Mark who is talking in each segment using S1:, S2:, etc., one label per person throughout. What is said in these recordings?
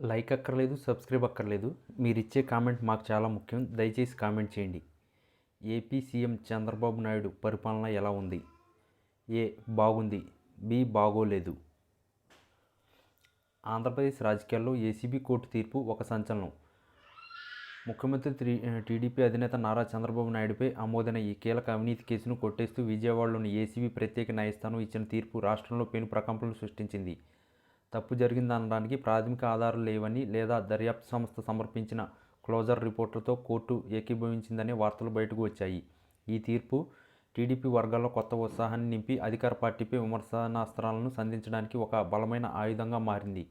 S1: Like అక్కర్లేదు subscribe అక్కర్లేదు. మీరు ఇచ్చే కామెంట్ మాకు చాలా ముఖ్యం. దయచేసి కామెంట్ చేయండి. ఏపీ సీఎం చంద్రబాబు నాయుడు పరిపాలన ఎలా ఉంది? ఏ బాగుంది. బి బాగోలేదు. ఆంధ్రప్రదేశ్ రాజకీయాల్లో ఏసీబీ కోర్టు తీర్పు ఒక సంచలనం. ముఖ్యమంత్రి టీడీపీ అధినేత నారా చంద్రబాబు నాయుడుపై ఆమోదైన ఈ కీలక అవినీతి కేసును కొట్టేస్తూ విజయవాడలోని ఏసీబీ ప్రత్యేక న్యాయస్థానం ఇచ్చిన తీర్పు రాష్ట్రంలో పెను ప్రకంపనలు సృష్టించింది. తప్పు జరిగిందనడానికి ప్రాథమిక ఆధారాలు లేవని లేదా దర్యాప్తు సంస్థ సమర్పించిన క్లోజర్ రిపోర్టులతో కోర్టు ఏకీభవించిందనే వార్తలు బయటకు వచ్చాయి. ఈ తీర్పు టీడీపీ వర్గాల్లో కొత్త ఉత్సాహాన్ని నింపి అధికార పార్టీపై విమర్శనాస్త్రాలను సంధించడానికి ఒక బలమైన ఆయుధంగా మారింది.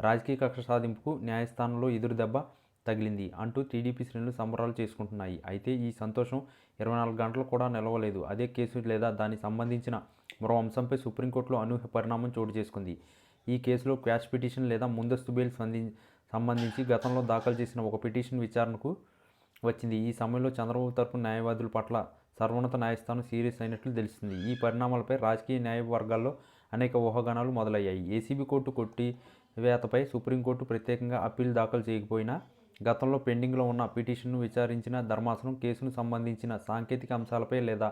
S1: రాజకీయ కక్ష సాధింపుకు న్యాయస్థానంలో ఎదురు దెబ్బ తగిలింది అంటూ టీడీపీ శ్రేణులు సంబరాలు చేసుకుంటున్నాయి. అయితే ఈ సంతోషం ఇరవై నాలుగు గంటలు కూడా నిలవలేదు. అదే కేసు లేదా దానికి సంబంధించిన మరో అంశంపై సుప్రీంకోర్టులో అనూహ్య పరిణామం చోటు చేసుకుంది. ఈ కేసులో క్యాష్ పిటిషన్ లేదా ముందస్తు బెయిల్ సంధి సంబంధించి గతంలో దాఖలు చేసిన ఒక పిటిషన్ విచారణకు వచ్చింది. ఈ సమయంలో చంద్రబాబు తరపు న్యాయవాదుల పట్ల సర్వోన్నత న్యాయస్థానం సీరియస్ అయినట్లు తెలుస్తుంది. ఈ పరిణామాలపై రాజకీయ న్యాయ వర్గాల్లో అనేక ఊహాగానాలు మొదలయ్యాయి. ఏసీబీ కోర్టు కొట్టివేతపై సుప్రీంకోర్టు ప్రత్యేకంగా అప్పీల్ దాఖలు చేయకపోయినా గతంలో పెండింగ్లో ఉన్న పిటిషన్ను విచారించిన ధర్మాసనం కేసును సంబంధించిన సాంకేతిక అంశాలపై లేదా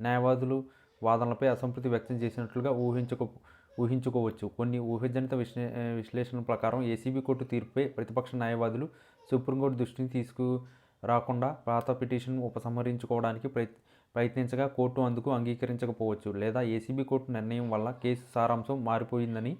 S1: న్యాయవాదులు వాదనలపై అసంతృప్తి వ్యక్తం చేసినట్లుగా ఊహించక ఊహించుకోవచ్చు. కొన్ని ఊహజనిత విశ్లే విశ్లేషణ ప్రకారం ఏసీబీ కోర్టు తీర్పుపై ప్రతిపక్ష న్యాయవాదులు సుప్రీంకోర్టు దృష్టిని తీసుకురాకుండా పాత పిటిషన్ ఉపసంహరించుకోవడానికి ప్రయత్ ప్రయత్నించగా కోర్టు అందుకు అంగీకరించకపోవచ్చు లేదా ఏసీబీ కోర్టు నిర్ణయం వల్ల కేసు సారాంశం మారిపోయిందని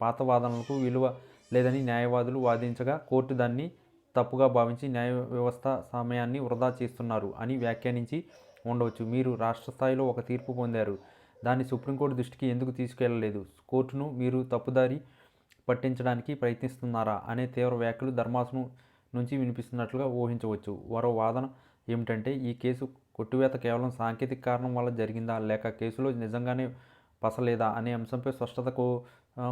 S1: పాత వాదనలకు విలువ లేదని న్యాయవాదులు వాదించగా కోర్టు దాన్ని తప్పుగా భావించి న్యాయ వ్యవస్థ సమయాన్ని వృధా చేస్తున్నారు అని వ్యాఖ్యానించి ఉండవచ్చు. మీరు రాష్ట్ర స్థాయిలో ఒక తీర్పు పొందారు. దాన్ని సుప్రీంకోర్టు దృష్టికి ఎందుకు తీసుకెళ్ళలేదు? కోర్టును మీరు తప్పుదారి పట్టించడానికి ప్రయత్నిస్తున్నారా? అనే తీవ్ర వ్యాఖ్యలు ధర్మాసనం నుంచి వినిపిస్తున్నట్లుగా ఊహించవచ్చు. మరో వాదన ఏమిటంటే ఈ కేసు కొట్టువేత కేవలం సాంకేతిక కారణం వల్ల జరిగిందా? లేక కేసులో నిజంగానే పసలేదా? అనే అంశంపై స్పష్టత కో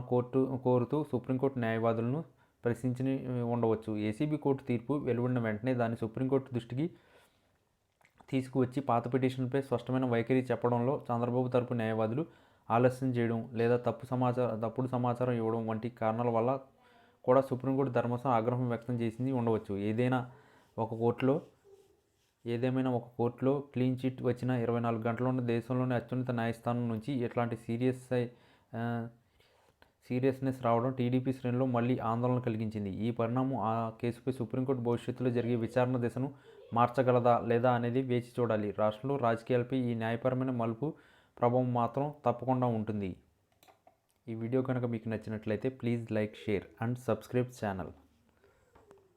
S1: కోర్టు కోరుతూ సుప్రీంకోర్టు న్యాయవాదులను ప్రశ్నించి ఉండవచ్చు. ఏసీబీ కోర్టు తీర్పు వెలువడిన వెంటనే దాన్ని సుప్రీంకోర్టు దృష్టికి తీసుకువచ్చి పాత పిటిషన్పై స్పష్టమైన వైఖరి చెప్పడంలో చంద్రబాబు తరపు న్యాయవాదులు ఆలస్యం చేయడం లేదా తప్పు సమాచారం తప్పుడు సమాచారం ఇవ్వడం వంటి కారణాల వల్ల కూడా సుప్రీంకోర్టు ధర్మసం ఆగ్రహం వ్యక్తం చేసింది ఉండవచ్చు. ఏదైనా ఒక కోర్టులో ఏదేమైనా ఒక కోర్టులో క్లీన్ చిట్ వచ్చిన ఇరవై నాలుగు గంటల్లోనే దేశంలోని అత్యున్నత న్యాయస్థానం నుంచి ఇట్లాంటి సీరియస్ సీరియస్నెస్ రావడం టీడీపీ శ్రేణిలో మళ్ళీ ఆందోళన కలిగించింది. ఈ పరిణామం ఆ కేసుపై సుప్రీంకోర్టు భవిష్యత్తులో జరిగే విచారణ దిశను మార్చగలదా లేదా అనేది వేచి చూడాలి. రాష్ట్రంలో రాజకీయాలపై ఈ న్యాయపరమైన మలుపు ప్రభావం మాత్రం తప్పకుండా ఉంటుంది. ఈ వీడియో కనుక మీకు నచ్చినట్లయితే please like share and subscribe channel.